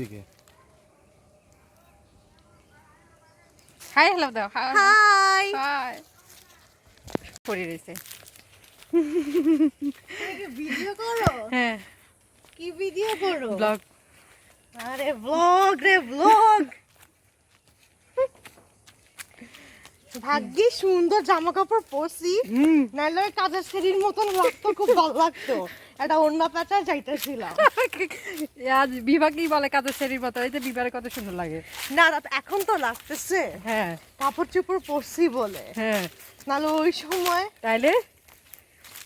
দিকে। Hi hello দাও। Hi. Hi. পড়ে রয়েছে। ভিডিও করো? হ্যাঁ। কি ভিডিও করো? ব্লগ। আরে ব্লগ রে ব্লগ। ভাগ্যে সুন্দর জামা কাপড় পরছি। হুম। নাহলে কাজের শরীর মতন লাগতো খুব ভালো লাগতো। একটা অন্য আজ বলে শরীর মতো এই যে বিবারে কত সুন্দর লাগে। না এখন তো লাগতেছে। হ্যাঁ। কাপড় চোপড় পরছি বলে। হ্যাঁ। নাহলে ওই সময় তাইলে?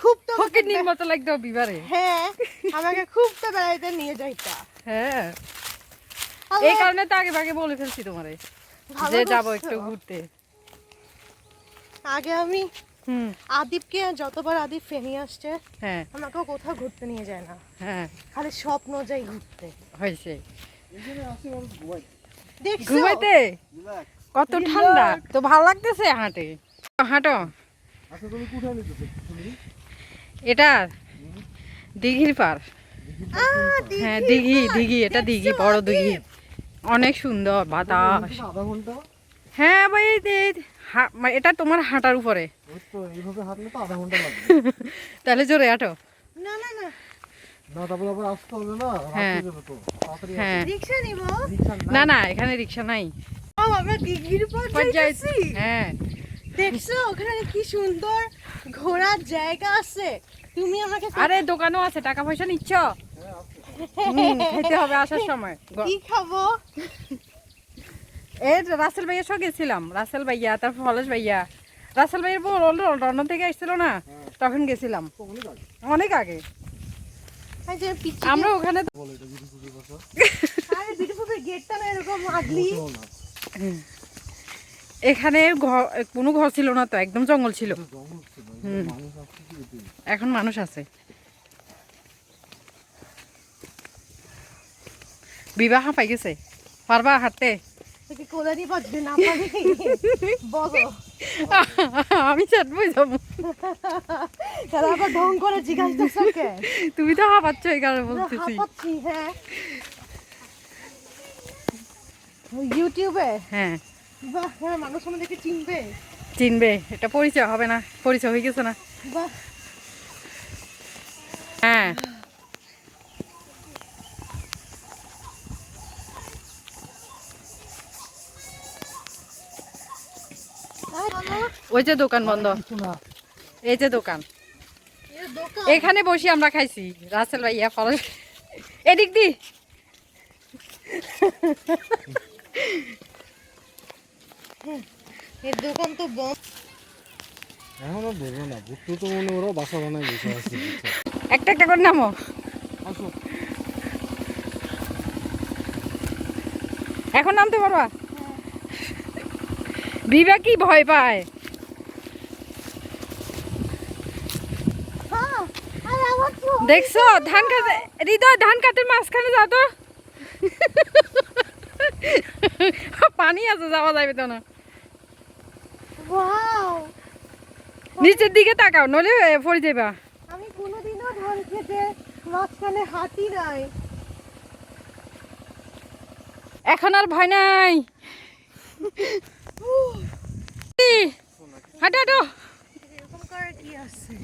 খুব তো ফকির মতো লাগতো বিবারে। হ্যাঁ আমাকে খুব তো বেড়াইতে নিয়ে যাইতা। হ্যাঁ। এই কারণে তো আগে ভাগে বলে ফেলছি তোমারে যে যাব একটু ঘুরতে। আগে আমি হুম। আদিপকে যতবার আদিপ ফেনি আসছে হ্যাঁ। আমাকেও কোথাও ঘুরতে নিয়ে যায় না। হ্যাঁ। খালি স্বপ্ন যাই ঘুরতে। হয়েছে। দেখছ? ঘুমাইতে কত ঠান্ডা। তো ভালো লাগতেছে হাঁটে? হাঁটো। আচ্ছা এটা দিঘির পার। হ্যাঁ দিঘি দিঘি। এটা দিঘি বড় দিঘি। অনেক সুন্দর বাতাস। হ্যাঁ ভাই এটা তোমার হাঁটার উপরে। ওই তো এইভাবে হাঁটলে তো আধা ঘণ্টা লাগবে। তাহলে জোরে হাঁটো। না না হ্যাঁ। হয়ে যাবে তো তাড়াতাড়ি রিক্সা নিব? না না এখানে রিক্সা নাই। ও, আমরা দিঘির হ্যাঁ। দেখছ ওখানে কি সুন্দর ঘোরার জায়গা আছে। তুমি আমাকে আরে দোকানও আছে টাকা পয়সা নিচ্ছ? খেতে হবে আসার সময়। কি খাব? এই রাসেল ভাইয়ের সঙ্গে গেছিলাম রাসেল ভাইয়া তারপর ফলেশ ভাইয়া। রাসেল ভাইয়ের বউ লন্ডন থেকে এসেছিল না তখন গেছিলাম। অনেক আগে। আমরা ওখানে এখানে ঘর কোনো ঘর ছিল না তো একদম জঙ্গল ছিল? এখন মানুষ আছে। বিবাহ পাই গেছে পারবা হাঁটতে? আমি চাটবই যাব। আবার ঢং করে জিজ্ঞাসা তুমি তো হাঁপাচ্ছ এই কারণে বলতেছি। হাঁপাচ্ছি হ্যাঁ। ইউটিউবে? হ্যাঁ। বাহ হ্যাঁ মানুষ আমাদেরকে চিনবে? চিনবে এটা পরিচয় হবে না পরিচয় হয়ে গেছে না। বাহ। হ্যাঁ। ওই যে দোকান বন্ধ। এই যে দোকান। এখানে বসি আমরা খাইছি। রাসেল ভাইয়া ফল এদিক দি। দোকান তো বন্ধ। এখন আর না ভুট্টু তো মনে ওরা বাসা বানায় বসে আছে। একটা একটা করে নামো। আসো। এখন নামতে পারবা? বিবা কি ভয় পায় হ্যাঁ আরে আমার তো দেখছ ধান কাটে হৃদয় ধান কাটের মাঝখানে যাও তো। পানি আছে যাওয়া যাবে তো না। নিচের দিকে তাকাও নইলে পড়ে যাবা আমি কোনোদিনও ধান খেতে মাঝখানে হাঁটি নাই। এখন আর ভয় নাই। হাঁটো হাঁটো এরকম করে কি আছে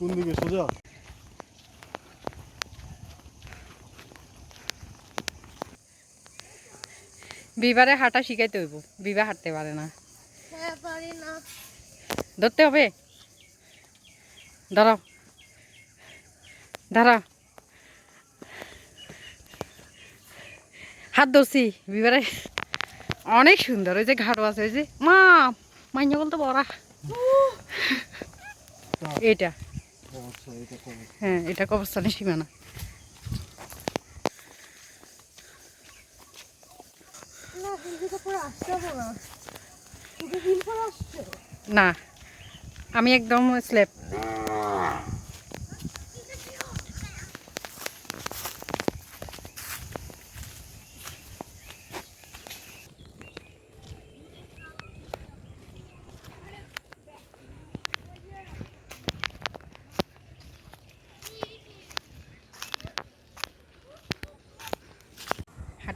কোন দিকে সোজা? বিবারে হাঁটা শিখাইতে হইব। বিবা হাঁটতে পারে না। হ্যাঁ পারি না। ধরতে হবে? দাঁড়াও দাঁড়াও হাত ধরছি। বিবারে অনেক সুন্দর। ওই যে ঘাটও আছে ওই যে মা মাইনে বলতো বড়া। এটা হ্যাঁ এটা কবরস্থানের সীমানা। না আমি একদম স্লেপ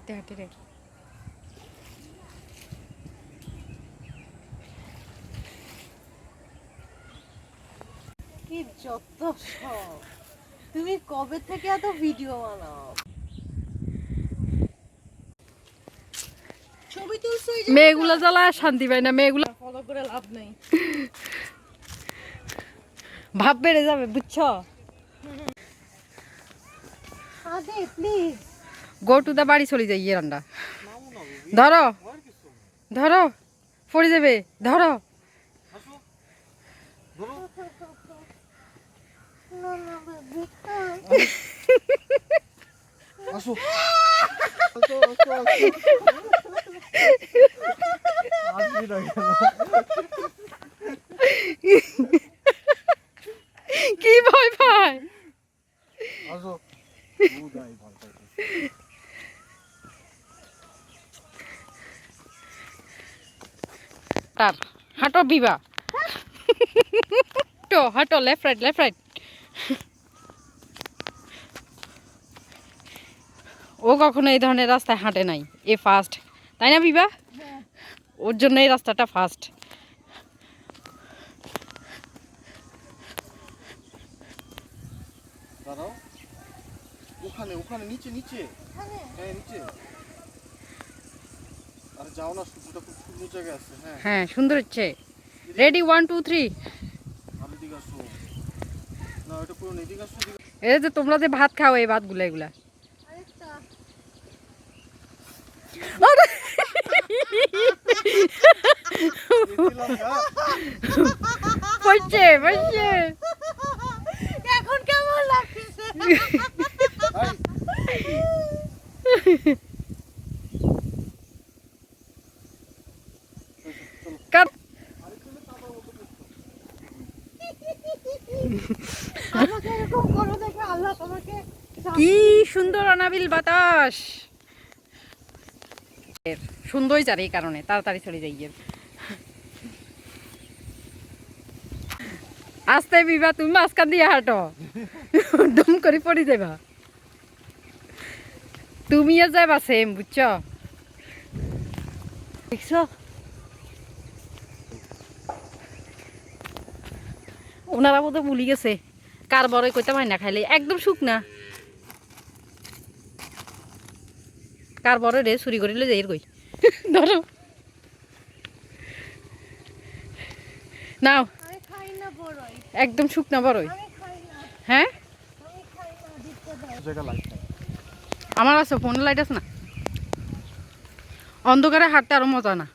হাঁটতে হাঁটতে রে কি যত সব। তুমি কবে থেকে এত ভিডিও বানাও? ছবি তুলছো মেয়েগুলো জ্বালা শান্তি পায় না মেয়েগুলো ফলো করে লাভ নেই। ভাব বেড়ে যাবে বুঝছ? আদে প্লিজ গো টু দা বাড়ি চলে যাই ইয়ে রান্না। ধরো ধরো পড়ে যাবে ধরো? কি ভয় পায়? আসো। উদাই ভয় পাইছে। তার। হাঁটো বিবা হাঁটো হাঁটো লেফট রাইট লেফট রাইট ও কখনো এই ধরনের রাস্তায় হাঁটে নাই। এ ফার্স্ট তাই না বিবা ওর জন্য এই রাস্তাটা ফার্স্ট ওখানে ওখানে নিচে নিচে। হ্যাঁ নিচে। যাও না সূর্যটা খুব সুন্দর জায়গায় আছে হ্যাঁ। হ্যাঁ সুন্দর হচ্ছে। রেডি ওয়ান টু থ্রি আমি দিকে আসো না এটা পুরো এদিকে আসো এই যে তোমরা যে ভাত খাও এই ভাতগুলো এগুলা। আরেকটা পড়ছে পড়ছে। এখন কেমন লাগছে এই, কাট আমাকে এরকম করো দেখে আল্লাহ তোমাকে কি সুন্দর অনাবিল বাতাস। এর, সুন্দরই যার এই কারণে, তাড়াতাড়ি চলে যাই আস্তে বিবা তুমি মাঝখান দিয়ে হাঁটো। দম করে পড়ে যাবা তুমিও যাবা সেম বুঝছ? দেখছ? ওনারা বোধ ভুলি গেছে। কার বড় কইতে পারি না খাইলে, একদম শুকনা। কার বড় রে চুরি করিলে যাই কই? ধরো। নাও। না একদম শুকনা বড়ই। আমি হ্যাঁ? আমি খাই না দিতে দাও জায়গা লাইট আমার আছে ফোন লাইট আছে না? অন্ধকারে হাঁটতে আরও মজা না।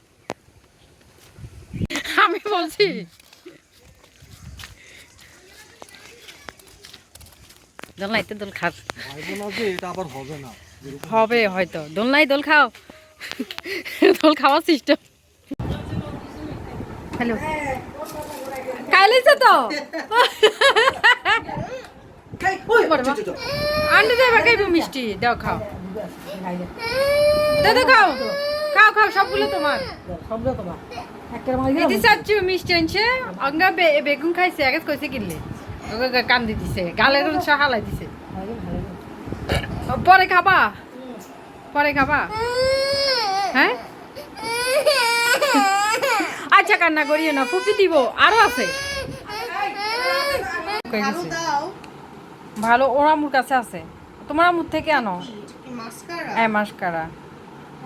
আমি বলছি। দোল নাইতে দোল খাস। ভাইবো না যে এটা আবার হবে না। হবে হয়তো। দোল নাই দোল খাও। দোল খাওয়ার সিস্টেম হ্যালো খাইলেছে তো? আন্টি দেবে খাইবো মিষ্টি? দাও খাও। দাদা খাও। খাও খাও সবগুলো তোমার। দিদি চাচ্ছু মিষ্টি আনছে অঙ্গা বেগুন খাইছে আগে কইছে কিনলে কান্দি দিছে গালের হালাই দিছে। পরে খাবা? পরে খাবা? হ্যাঁ? আচ্ছা কান্না করিও না ফুপি দিব আরও আছে। ভালো ওরা আমুর কাছে আছে। তোমার আমুর থেকে আনো। মাস্কারা হ্যাঁ মাসকারা।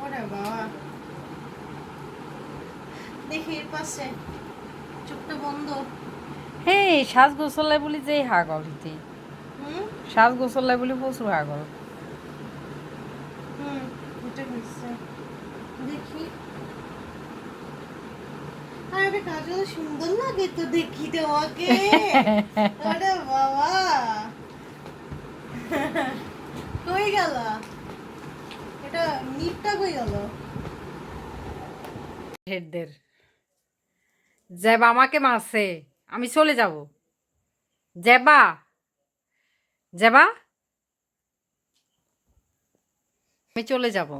ওরে বাবা। দেখি এর পাশে। চোখটা বন্ধ। হে সাজ গোসলাই বলি যে হা গলিতে সাজ গোসলাই বলি প্রচুর হা গল হুম এটা হচ্ছে দেখি। আরে কাজল সুন্দর লাগে তো দেখি তোমাকে আরে বাবা। কই গেল? এটা নিটটা কই গেল? হেডদের। জেবা আমাকে মারছে আমি চলে যাব। জেবা। জেবা? আমি চলে যাব।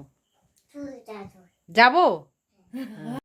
যাব?